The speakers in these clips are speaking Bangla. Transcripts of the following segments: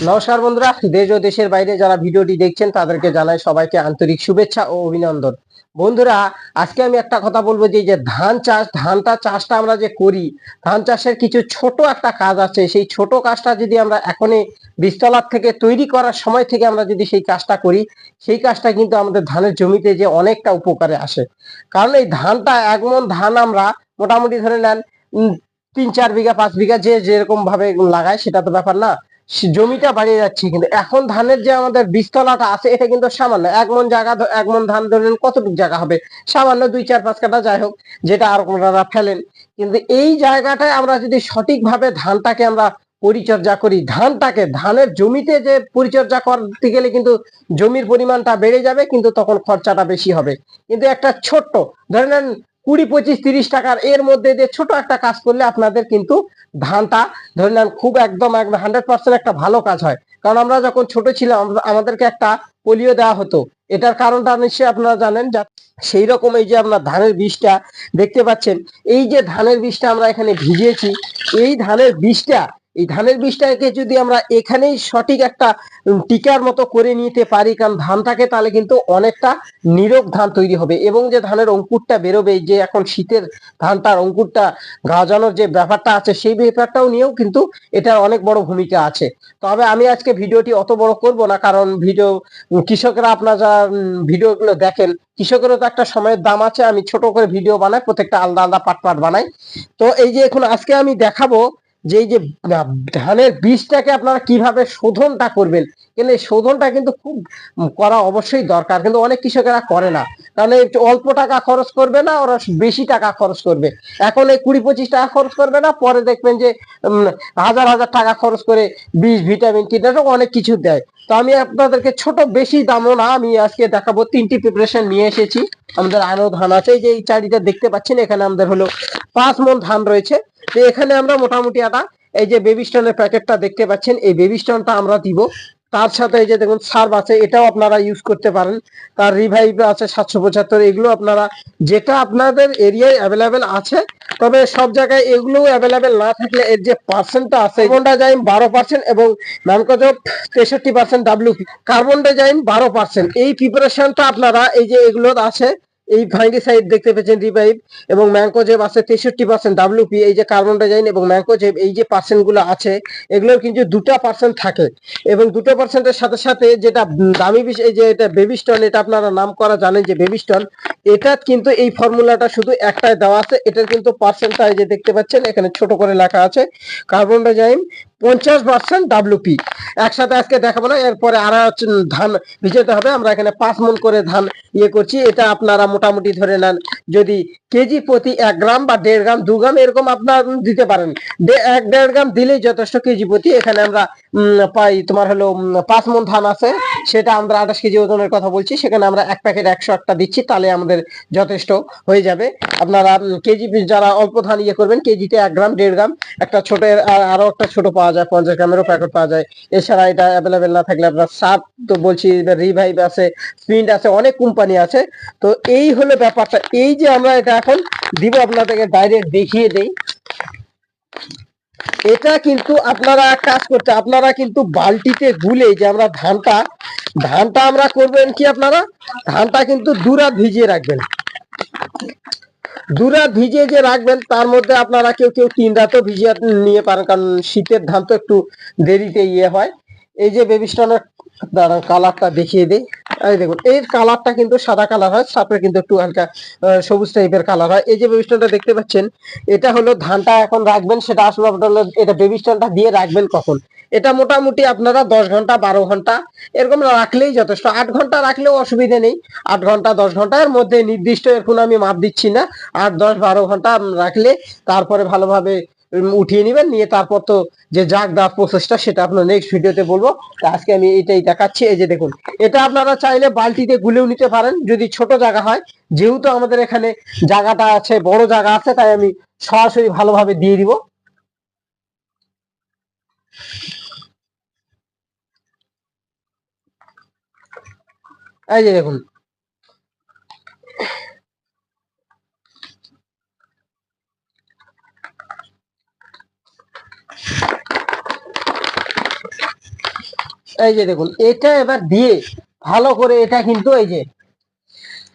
নমস্কার বন্ধুরা, দেশ ও দেশের বাইরে যারা ভিডিওটি দেখছেন, তাদেরকে জানাই সবাইকে আন্তরিক শুভেচ্ছা ও অভিনন্দন। বন্ধুরা, আজকে আমি একটা কথা বলব যে যে ধান চাষ, ধানটা চাষটা আমরা যে করি, ধান চাষের কিছু ছোট একটা কাজ আছে। সেই ছোট কাজটা যদি আমরা এখনই বীজতলার থেকে তৈরি করার সময় থেকে আমরা যদি সেই কাজটা করি, সেই কাজটা কিন্তু আমাদের ধানের জমিতে যে অনেকটা উপকারে আসে। কারণ এই ধানটা এক মন ধান আমরা মোটামুটি ধরে নেন তিন চার বিঘা, পাঁচ বিঘা যে যেরকম ভাবে লাগায় সেটা তো ব্যাপার না। জমিটা বাড়িয়ে যাচ্ছে, কিন্তু এখন ধানের যে আমাদের বীজতলাটা আছে, এটা কিন্তু সামান্য এক মন জায়গা এক মন ধান ধরেন কতটুকু জায়গা হবে? সামান্য দুই চার পাঁচ কাটা যাই হোক, যেটা আর ওনারা ফেলেন। কিন্তু এই জায়গাটায় আমরা যদি সঠিকভাবে ধানটাকে আমরা পরিচর্যা করি, ধানটাকে, ধানের জমিতে যে পরিচর্যা করতে গেলে কিন্তু জমির পরিমাণটা বেড়ে যাবে, কিন্তু তখন খরচাটা বেশি হবে। কিন্তু একটা ছোট্ট, ধরে নেন কুড়ি, পঁচিশ, তিরিশ টাকার এর মধ্যে দিয়ে ছোট একটা কাজ করলে আপনাদের কিন্তু ধানটা, ধরে নেন খুব একদম একদম হান্ড্রেড পার্সেন্ট একটা ভালো কাজ হয়। কারণ আমরা যখন ছোট ছিলাম আমাদেরকে একটা পোলিও দেওয়া হতো। এটার কারণটা নিশ্চয়ই আপনারা জানেন যা, সেই রকম এই যে আপনার ধানের বীজটা দেখতে পাচ্ছেন, এই যে ধানের বীজটা আমরা এখানে ভিজিয়েছি, এই ধানের বীজটা এই ধানের বীজটাকে যদি আমরা এখানেই সঠিক একটা টিকার মতো করে নিতে পারি, কারণ ধান থাকে, তাহলে কিন্তু অনেকটা নীরব ধান তৈরি হবে। এবং যে ধানের অঙ্কুরটা বেরোবে, যে এখন শীতের ধানটার অঙ্কুরটা গাজানোর যে ব্যাপারটা আছে, সেই ব্যাপারটাও নিয়েও কিন্তু এটার অনেক বড় ভূমিকা আছে। তবে আমি আজকে ভিডিওটি অত বড় করব না, কারণ ভিডিও কৃষকরা আপনার আপনারা ভিডিওগুলো দেখেন, কৃষকেরও তো একটা সময়ের দাম আছে, আমি ছোট করে ভিডিও বানাই, প্রত্যেকটা আলাদা আলাদা পার্ট পার্ট বানাই। তো এই যে এখন আজকে আমি দেখাবো যে যে ধানের বীজটাকে আপনারা কীভাবে শোধনটা করবেন? কিন্তু শোধনটা কিন্তু খুব করা অবশ্যই দরকার, কিন্তু অনেক কৃষকেরা করে না। কারণ এই অল্প টাকা খরচ করবে না, ওরা বেশি টাকা খরচ করবে? এখন এই কুড়ি পঁচিশ টাকা খরচ করবে না, পরে দেখবেন যে হাজার হাজার টাকা খরচ করে বীজ, ভিটামিন, কীটনাশক অনেক কিছু দেয়। তো আমি আপনাদেরকে ছোট বেশি দামও না, আমি আজকে দেখাবো তিনটি প্রিপারেশন নিয়ে এসেছি। আমাদের আরও ধান আছে যে এই চারিটা দেখতে পাচ্ছেন, এখানে আমাদের হলো পাঁচ মন ধান রয়েছে। তো এখানে আমরা মোটামুটি একটা এই যে বেবি স্টোনের প্যাকেটটা দেখতে পাচ্ছেন, এই বেবি স্টোনটা আমরা দিব। তার সাথে এই যে দেখুন সার্ভ আছে, এটাও আপনারা ইউজ করতে পারেন। তার রিভাইভ আছে সাতশো পঁচাত্তর, এগুলো আপনারা যেটা আপনাদের এরিয়ায় অ্যাভেলেবেল আছে, তবে সব জায়গায় এগুলো অ্যাভেলেবেল না থাকলে এর যে পার্সেন্টটা আছে কার্বন ডাইজাইম বারো পার্সেন্ট এবং ম্যানকোজব তেষট্টি পার্সেন্ট ডাব্লিউপি কার্বন ডাইজাইম বারো পার্সেন্ট এই প্রিপারেশনটা আপনারা, এই যে এগুলো আছে এই ফাঙ্গিসাইড দেখতে পেয়েছেন রিভাইভ এবং ম্যাঙ্কোজেব আছে তেষট্টি পার্সেন্ট ডাব্লিউপি এই যে কার্বন ডাইজাইন এবং ম্যাঙ্কোজেব এই যে পার্সেন্টগুলো আছে, এগুলোর কিন্তু দুটা পার্সেন্ট থাকে। এবং দুটো পার্সেন্টের সাথে সাথে যেটা দামি বিষ, এই যে এটা বেবিস্টন এটা আপনারা নাম করা জানেন যে বেবিস্টন এটা কিন্তু এই ফর্মুলাটা শুধু একটাই দেওয়া আছে, এটার কিন্তু পার্সেন্টটা এই যে দেখতে পাচ্ছেন, এখানে ছোট করে লেখা আছে কার্বন ডাইজাইন পঞ্চাশ পার্সেন্ট ডাব্লিউপি একসাথে আজকে দেখাবো না, এরপরে আর ধান ভিজাতে হবে। আমরা এখানে পাঁচ মন করে ধান ইয়ে করছি। এটা আপনারা মোটামুটি ধরে নেন, যদি কেজি প্রতি এক গ্রাম বা দেড় গ্রাম, দু গ্রাম এরকম আপনার দিতে পারেন। এক দেড় গ্রাম দিলেই যথেষ্ট কেজি প্রতি। এখানে আমরা পাই তোমার হলো পাঁচ মন ধান আছে। সেটা আমরা আঠাশ কেজি ওজনের কথা বলছি। সেখানে আমরা এক প্যাকেট একশো একটা দিচ্ছি, তাহলে আমাদের যথেষ্ট হয়ে যাবে। আপনারা কেজি যারা অল্প ধান ইয়ে করবেন, কেজিতে এক গ্রাম, দেড় গ্রাম, একটা ছোট আরও একটা ছোট পাওয়া যায়, পঞ্চাশ গ্রামেরও প্যাকেট পাওয়া যায়। এছাড়া এটা অ্যাভেলেবেল না থাকলে আপনার সাপ তো বলছি রিভাইভ আছে আছে, অনেক কোম্পানি আছে। তো এই হলো ব্যাপারটা। এই যে আমরা এটা এখন দিব আপনাদেরকে ডাইরেক্ট দেখিয়ে দেই। এটা কিন্তু আপনারা কাজ করতে, আপনারা কিন্তু বালতিতে গুলে যে আমরা ধানটা ধানটা আমরা করবেন কি আপনারা? ধানটা কিন্তু দুরাত ভিজিয়ে রাখবেন। দুরাত ভিজিয়ে যে রাখবেন, তার মধ্যে আপনারা কেউ কেউ তিন রাতও ভিজিয়ে নিয়ে পারেন, কারণ শীতের ধান তো একটু দেরিতে ইয়ে হয়। এই যে বেবিস্টনের দাঁড়ান কালারটা দেখিয়ে দিই। এই দেখুন, এর কালারটা কিন্তু সাদা কালার হয়, সাপের কিন্তু একটু হালকা সবুজ টাইপের কালার হয়। এই যে বেবিস্টনটা দেখতে পাচ্ছেন, এটা হলো ধানটা এখন রাখবেন, সেটা আসলে আপনার এটা বেবিস্টনটা দিয়ে রাখবেন কখন? এটা মোটামুটি আপনারা দশ ঘণ্টা, বারো ঘণ্টা, এরকম রাখলেই যথেষ্ট। আট ঘণ্টা রাখলেও অসুবিধা নেই, আট ঘণ্টা, দশ ঘণ্টার মধ্যে নির্দিষ্ট এরকম আমি মাপ দিচ্ছি না। আট, দশ, বারো ঘণ্টা রাখলে তারপরে ভালোভাবে উঠিয়ে নেবেন, নিয়ে তারপর তো যে জাগ দেওয়ার প্রসেসটা সেটা আপনার নেক্সট ভিডিওতে বলব। আজকে আমি এটাই দেখাচ্ছি, এই যে দেখুন। এটা আপনারা চাইলে বালতিতে গুলেও নিতে পারেন, যদি ছোট জায়গা হয়। যেহেতু আমাদের এখানে জায়গাটা আছে, বড় জায়গা আছে, তাই আমি সরাসরি ভালোভাবে দিয়ে দিব। এই যে দেখুন এই যে দেখুন, এটা এবার দিয়ে ভালো করে এটা কিন্তু এই যে,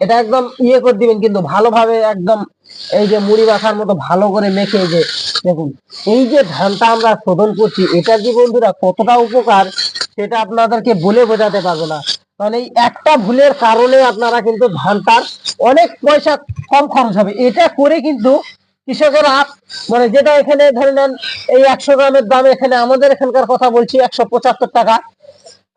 এটা একদম ইয়ে করে দিবেন কিন্তু ভালোভাবে একদম এই যে মুড়ি মাখার মতো ভালো করে মেখে যে দেখুন, এই যে ধানটা আমরা শোধন করছি এটার যে বন্ধুরা কতটা উপকার সেটা আপনাদেরকে বলে বোঝাতে পারব না। কারণ এই একটা ভুলের কারণে আপনারা কিন্তু ধানটার অনেক পয়সা কম খরচ হবে। এটা করে কিন্তু কৃষকেরা মানে যেটা এখানে ধরে নেন, এই একশো গ্রামের দাম এখানে আমাদের এখানকার কথা বলছি, একশো পঁচাত্তর টাকা।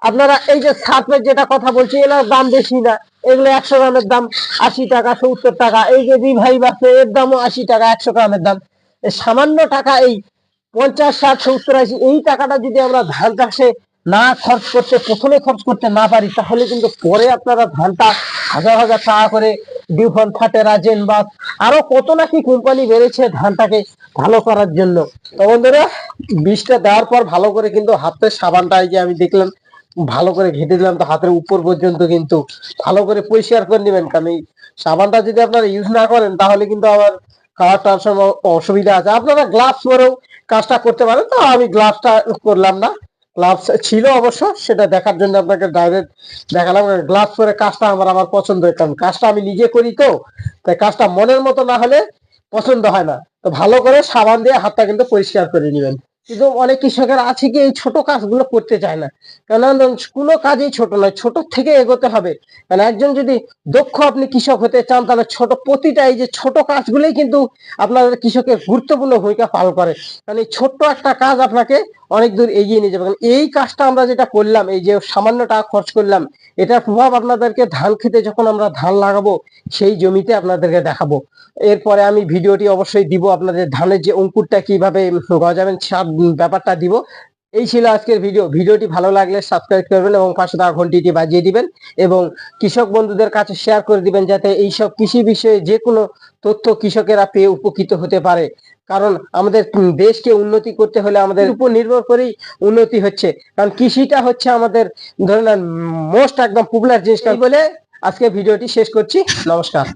আপনারা এই যে সার্ফের যেটা কথা বলছি, এগুলোর দাম বেশি না। এগুলো একশো গ্রামের দাম, আশি টাকা, সত্তর টাকা। এই যে রিভাই আছে, এর দামও আশি টাকা, একশো গ্রামের দাম। সামান্য টাকা এই পঞ্চাশ, ষাট, সত্তর, আশি, এই টাকাটা যদি আমরা ধান চাষে না খরচ করতে, প্রথমে খরচ করতে না পারি, তাহলে কিন্তু পরে আপনারা ধানটা হাজার হাজার টাকা করে ডিফন ফাটে রাজেন বা আরও কত নাকি কোম্পানি বেড়েছে ধানটাকে ভালো করার জন্য। তো বন্ধুরা বীজটা দেওয়ার পর ভালো করে কিন্তু হাতের সাবানটা এই যে আমি দেখলাম ভালো করে ঘেটে দিলাম তো হাতের উপর পর্যন্ত কিন্তু ভালো করে পরিষ্কার করে নেবেন। কারণ এই সাবানটা যদি আপনারা ইউজ না করেন, তাহলে কিন্তু আবার খাওয়ার সময় অসুবিধা আছে। আপনারা গ্লাভস পরেও কাজটা করতে পারেন। তো আমি গ্লাভসটা করলাম না। গ্লাভস ছিল অবশ্য, সেটা দেখার জন্য আপনাকে ডাইরেক্ট দেখালাম। গ্লাভস পরে কাজটা আমার আমার পছন্দ হয়। কারণ কাজটা আমি নিজে করি তো, তাই কাজটা মনের মতো না হলে পছন্দ হয় না। তো ভালো করে সাবান দিয়ে হাতটা কিন্তু পরিষ্কার করে নেবেন। কিন্তু অনেক কৃষকের আছে কি এই ছোট কাজগুলো করতে চায় না। কেন কোনো কাজই ছোট নয়, ছোট থেকে এগোতে হবে। কারণ একজন যদি দক্ষ আপনি কৃষক হতে চান, তাহলে ছোট প্রতিটা এই যে ছোট কাজগুলোই কিন্তু আপনাদের কৃষকের গুরুত্বপূর্ণ ভূমিকা পালন করে। কারণ এই ছোট্ট একটা কাজ আপনাকে অনেক দূর এগিয়ে নিয়ে যাবে। এই কাজটা আমরা যেটা করলাম, এই যে সামান্য টাকা খরচ করলাম এটার প্রভাব আপনাদেরকে ধান খেতে যখন আমরা ধান লাগাবো, সেই জমিতে আপনাদেরকে দেখাবো। এরপরে আমি ভিডিওটি অবশ্যই দিব, আপনাদের ধানের যে অঙ্কুরটা কীভাবে গজাবেন সব ব্যাপারটা দিব। এই ছিল আজকের ভিডিও ভিডিওটি ভালো লাগলে সাবস্ক্রাইব করবেন এবং পাশে থাকা ঘন্টিটি বাজিয়ে দিবেন এবং কৃষক বন্ধুদের কাছে শেয়ার করে দিবেন যাতে এইসব কৃষি বিষয়ে যে কোনো তথ্য কৃষকেরা পেয়ে উপকৃত হতে পারে। কারণ আমাদের দেশকে উন্নতি করতে হলে আমাদের উপর নির্ভর করেই উন্নতি হচ্ছে। কারণ কৃষিটা হচ্ছে আমাদের ধরে নেন মোস্ট একদম পপুলার জিনিস। বলে আজকে ভিডিওটি শেষ করছি। নমস্কার।